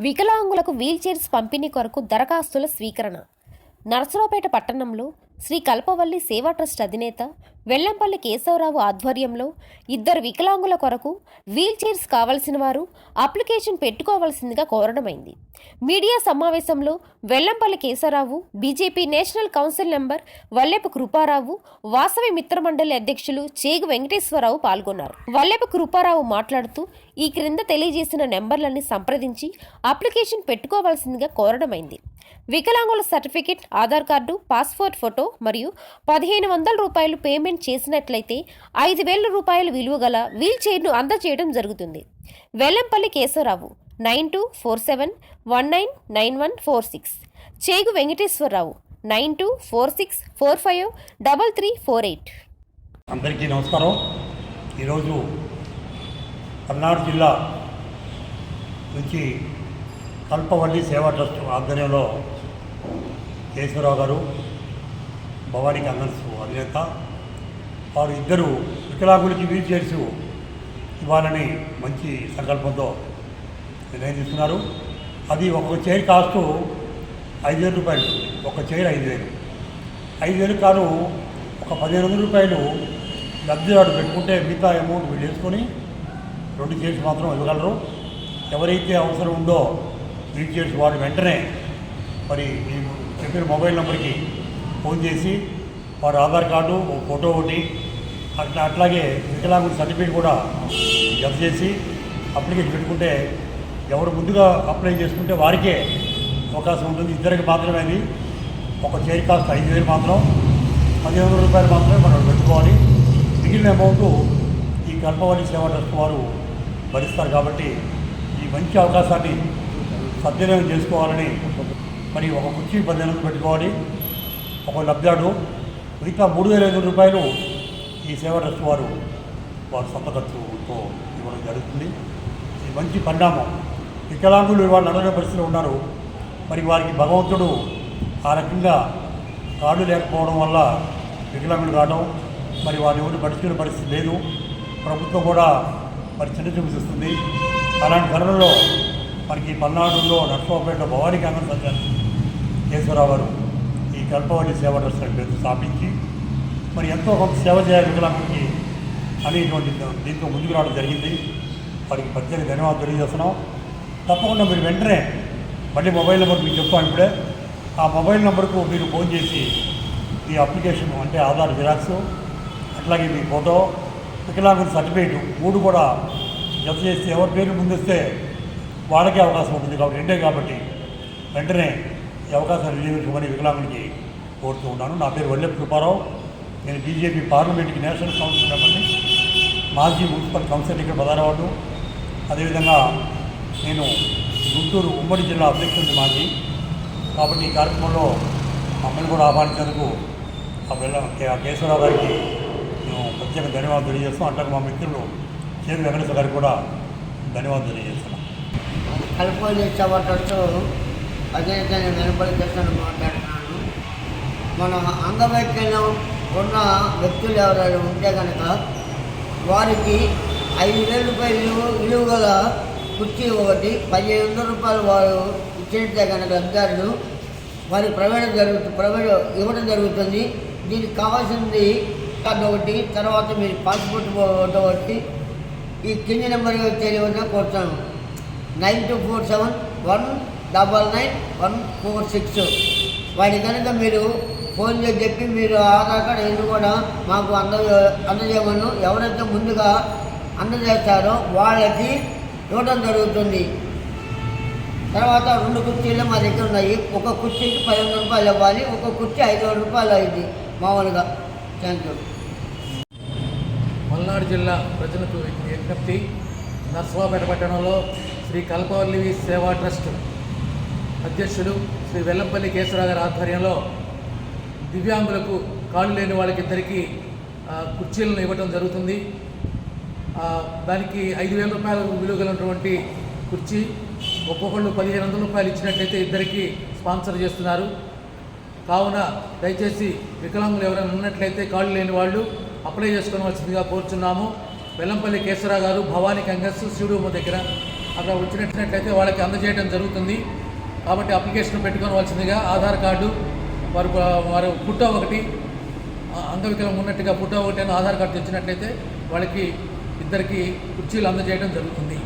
వికలాంగులకు వీల్చైర్స్ పంపిణీ కొరకు దరఖాస్తుల స్వీకరణ. నరసరావుపేట పట్టణంలో శ్రీ కల్పవల్లి సేవా ట్రస్ట్ అధినేత వెల్లంపల్లి కేశవరావు ఆధ్వర్యంలో ఇద్దరు వికలాంగుల కొరకు వీల్ చైర్స్ కావలసిన వారు అప్లికేషన్ పెట్టుకోవాల్సిందిగా కోరడమైంది. మీడియా సమావేశంలో Vellampalli Keshavarao BJP national council member Vallepu Kruparao Vasavi Mitramandali అధ్యక్షులు చేగు వెంకటేశ్వరరావు పాల్గొన్నారు. వల్లెపు కృపారావు మాట్లాడుతూ ఈ క్రింద తెలియజేసిన నెంబర్లని సంప్రదించి అప్లికేషన్ పెట్టుకోవాల్సిందిగా కోరడమైంది. వికలాంగుల certificate Aadhaar card passport photo మరియు పదిహేను వందల రూపాయలు పేమెంట్ చేసినట్లయితే ఐదు వేల రూపాయల విలువ గల వీల్ చైర్ను అందజేయడం జరుగుతుంది. Vellampalli Keshavarao nine two four seven one nine nine one four six. Chegu Venkateswararao nine two four six four five double three four eight. అందరికీ నమస్కారం. ఈరోజు పల్నాడు జిల్లా నుంచి కల్పవల్లి సేవా ట్రస్ట్ ఆధ్వర్యంలో కేశవరావు గారు భవానీ కంగన్స్ అధినేత వారు ఇద్దరు వికలాంగులకి వీలు చేసి ఇవ్వాలని మంచి సంకల్పంతో నిర్ణయం తీసుకున్నారు. అది ఒక్కొక్క చైర్ కాస్ట్ ఐదు వేల రూపాయలు ఒక చైర్ ఐదు వేలు. ఐదు వేలు కాదు ఒక పదిహేను వందల రూపాయలు లబ్ధిదారు పెట్టుకుంటే మిగతా అమౌంట్ వీళ్ళు వేసుకొని రెండు చైర్స్ మాత్రం ఇవ్వగలరు. ఎవరైతే అవసరం ఉందో వీల్ చైర్స్ వాడు వెంటనే మరి మీకు చెప్పిన మొబైల్ నెంబర్కి ఫోన్ చేసి వారి ఆధార్ కార్డు ఒక ఫోటో ఒకటి అట్లా అట్లాగే వికలాంగుల సర్టిఫికేట్ కూడా జత చేసి అప్లికేషన్ పెట్టుకుంటే ఎవరు ముందుగా అప్లై చేసుకుంటే వారికే అవకాశం ఉంటుంది. ఇద్దరికి మాత్రమే అది. ఒక చైర్ కాస్ట్ ఐదు వేలు మాత్రం పదిహేను వందల రూపాయలు మాత్రమే మనం పెట్టుకోవాలి. మిగిలిన అమౌంట్ ఈ కల్పవాణి సేవా ట్రస్ట్ వారు భరిస్తారు కాబట్టి ఈ మంచి అవకాశాన్ని సద్వినియోగం చేసుకోవాలని మరి ఒక కుర్చీ పదిహేను పెట్టుకోవాలి. ఒక లబ్ధాడు మిగతా మూడు వేల ఐదు రూపాయలు ఈ సేవా ట్రస్ట్ వారు వారి సొంత ఖర్చుతో ఇవ్వడం జరుగుతుంది. ఇది మంచి పరిణామం వికలాంగులు వాళ్ళు నడవని పరిస్థితిలో ఉన్నారు. మరి వారికి భగవంతుడు ఆ రకంగా కాళ్ళు లేకపోవడం వల్ల వికలాంగులు కావడం మరి వారి ఎవరు పట్టించుకునే పరిస్థితి లేదు. ప్రభుత్వం కూడా మరి చిన్న చూపిస్తుంది అలాంటి తరుణంలో మనకి పల్నాడులో నర్సరావుపేట భవానీ కాంగ్రెస్ అధ్యక్షులు కేశవరావు గారు. కల్పవల్లి సేవా ట్రస్ట్ పేరు స్థాపించి మరి ఎంతో కొంత సేవ చేయాలి వికలాంగులకి అనేటువంటి దీంతో ముందుకు రావడం జరిగింది. వారికి ప్రత్యేక ధన్యవాదాలు తెలియజేస్తున్నాం. తప్పకుండా మీరు వెంటనే మళ్ళీ మొబైల్ నెంబర్ మీకు చెప్తాను ఇప్పుడే. ఆ మొబైల్ నెంబర్కు మీరు ఫోన్ చేసి ఈ అప్లికేషన్ అంటే ఆధార్ జిరాక్స్ అట్లాగే మీ ఫోటో వికలాంగుల సర్టిఫికేట్ మూడు కూడా జత చేస్తే ఎవరి పేరు ముందొస్తే వాళ్ళకే అవకాశం ఉంటుంది కాబట్టి రెండే కాబట్టి వెంటనే ఈ అవకాశాన్ని వినియోగించుకోమని వికలాంగులకి కోరుతూ ఉన్నాను. నా పేరు వల్లె కృపారావు. నేను బీజేపీ పార్లమెంట్కి నేషనల్ కౌన్సిల్ మెంబర్ని. మాజీ మున్సిపల్ కౌన్సిల్ ఇక్కడ పదారవాడు అదేవిధంగా నేను గుంటూరు ఉమ్మడి జిల్లా అధ్యక్షుడిని మాజీ. కాబట్టి ఈ కార్యక్రమంలో మమ్మల్ని కూడా ఆహ్వానించేందుకు ఆ పిల్ల కేశవరావు గారికి మేము ప్రత్యేక ధన్యవాదాలు తెలియజేస్తాం అట్లాగే మా మిత్రులు చేరు వెంకటేశ్వర గారికి కూడా ధన్యవాదాలు తెలియజేస్తున్నాం కలుపుకొని సేవా అదేవిధంగా నేను వెనపల్లి చేస్తాను మాట్లాడుతున్నాను. మన అంగవైకల్యం ఉన్న వ్యక్తులు ఎవరైనా ఉంటే కనుక వారికి ఐదు వేల రూపాయలు విలువ విలువ గల కుర్చీ ఒకటి పదిహేను వందల రూపాయలు వారు ఇచ్చినట్టే కనుక అధికారులు వారికి ప్రైవేట్ జరుగుతుంది ప్రైవేట్ ఇవ్వడం జరుగుతుంది. దీనికి కావాల్సింది కార్డు ఒకటి తర్వాత మీరు పాస్పోర్ట్ ఫోటో ఒకటి ఈ కింది నెంబర్ తెలియకుండా కోరుతాను. Nine two four seven one double nine one four six. వాడి కనుక మీరు ఫోన్ చేసి చెప్పి మీరు ఆధార్ కార్డు ఎందుకు కూడా మాకు అంద అందజేయమను. ఎవరైతే ముందుగా అందజేస్తారో వాళ్ళకి ఇవ్వడం జరుగుతుంది. తర్వాత రెండు కుర్చీలు మా దగ్గర ఉన్నాయి. ఒక కుర్చీకి పది వందల రూపాయలు ఇవ్వాలి. ఒక కుర్చీ ఐదు వందల రూపాయలు అయింది. మామూలుగా. Thank you. పల్నాడు జిల్లా ప్రజలకు విజ్ఞప్తి. నర్సరావుపేట పట్టణంలో శ్రీ కల్పవల్లి సేవా ట్రస్ట్. అధ్యక్షుడు శ్రీ వెల్లంపల్లి కేశవరావు గారి ఆధ్వర్యంలో దివ్యాంగులకు కాళ్ళు లేని వాళ్ళకిద్దరికీ కుర్చీలను ఇవ్వడం జరుగుతుంది. దానికి ఐదు వేల రూపాయల విలువ గలటువంటి కుర్చీ ఒక్కొక్కళ్ళు పదిహేను వందల రూపాయలు ఇచ్చినట్లయితే ఇద్దరికి స్పాన్సర్ చేస్తున్నారు. కావున దయచేసి వికలాంగులు ఎవరైనా ఉన్నట్లయితే కాళ్ళు లేని వాళ్ళు అప్లై చేసుకోవాల్సిందిగా కోరుచున్నాము. వెల్లంపల్లి కేశవరావు గారు భవానీ కంగస్ శివుడుమ్మ దగ్గర అక్కడ వచ్చినట్లయితే వాళ్ళకి అందజేయడం జరుగుతుంది. కాబట్టి అప్లికేషన్ పెట్టుకోవాల్సిందిగా ఆధార్ కార్డు వారు వారు ఫోటో ఒకటి అంగవికలం ఉన్నట్టుగా ఫోటో ఒకటి అని ఆధార్ కార్డు తెచ్చినట్లయితే వాళ్ళకి ఇద్దరికి కుర్చీలు అందజేయడం జరుగుతుంది.